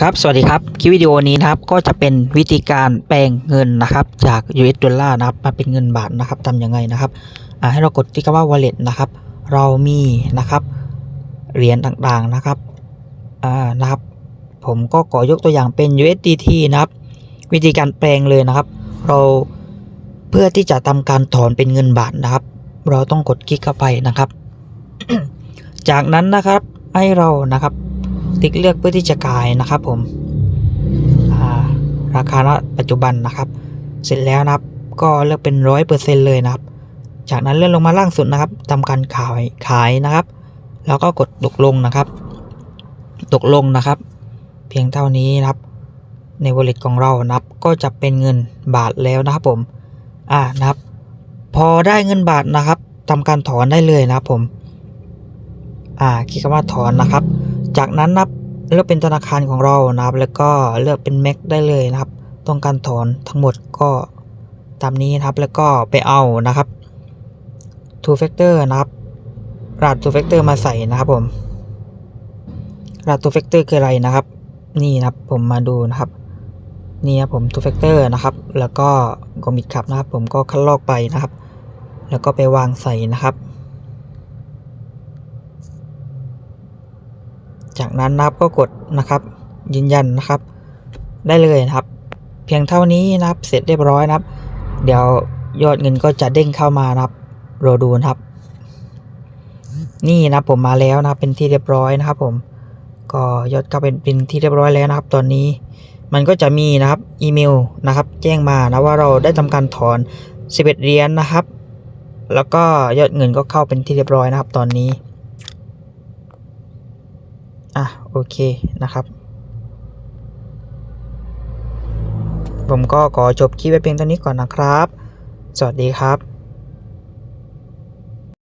ครับสวัสดีครับคลิปวิดีโอนี้นะครับก็จะเป็นวิธีการแปลงเงินนะครับ จาก US ดอลลาร์นะครับมาเป็นเงินบาทนะครับทำยังไงนะครับอ่าให้เรากดที่คำว่า wallet นะครับ เรามีนะครับเหรียญต่างๆนะครับอ่านะครับ ผมก็ขอยกตัวอย่างเป็น USDT นะครับ วิธีการแปลงเลยนะครับ เราเพื่อที่จะทำการถอนเป็นเงินบาทนะครับ เราต้องกดคลิกเข้าไปนะครับ จากนั้นนะครับให้เรานะครับ ติ๊กเลือกเพื่อที่จะขายนะครับผมาราคาณปัจจุบันนะครับ เสร็จแล้วนะครับ ก็เลือกเป็นร้อยเปอร์เซ็นเลยนะครับ จากนั้นเลื่อนลงมาล่างสุดนะครับทำการขายขายนะครับ แล้วก็กดตกลงนะครับ ตกลงนะครับ เพียงเท่านี้นะครับ ใน wallet ของเรานะครับ ก็จะเป็นเงินบาทแล้วนะครับผมอ่านะครับ พอได้เงินบาทนะครับทำการถอนได้เลยนะครับผม อ่าคลิกคำว่าถอนนะครับ จากนั้นนับเลือกเป็นธนาคารของเรานะครับ แล้วก็เลือกเป็นแม็กได้เลยนะครับ ต้องการถอนทั้งหมดก็ตามนี้นะครับ แล้วก็ไปเอานะครับ two factor นะครับรหัส two factor มาใส่นะครับผมรหัส two factor คืออะไรนะครับ นี่นะครับผมมาดูนะครับนี่ครับผม two factor นะครับ แล้วก็กมิดขับนะครับ ผมก็คัดลอกไปนะครับ แล้วก็ไปวางใส่นะครับ จากนั้นนะครับก็กดนะครับ ยืนยันนะครับ ได้เลยนะครับ เพียงเท่านี้นะครับ เสร็จเรียบร้อยนะครับ เดี๋ยวยอดเงินก็จะเด้งเข้ามานะครับรอดูนะครับ นี่นะครับผมมาแล้วนะครับ เป็นที่เรียบร้อยนะครับ ผม ก็ยอดก็เป็นเป็นที่เรียบร้อยแล้วนะครับ ตอนนี้มันก็จะมีนะครับอีเมลนะครับ แจ้งมานะว่าเราได้ทำการถอน11เหรียญนะครับ แล้วก็ยอดเงินก็เข้าเป็นที่เรียบร้อยนะครับ ตอนนี้ อะโอเคนะครับ ผมก็ขอจบคลิปไว้เพียงเท่านี้ก่อนนะครับ สวัสดีครับ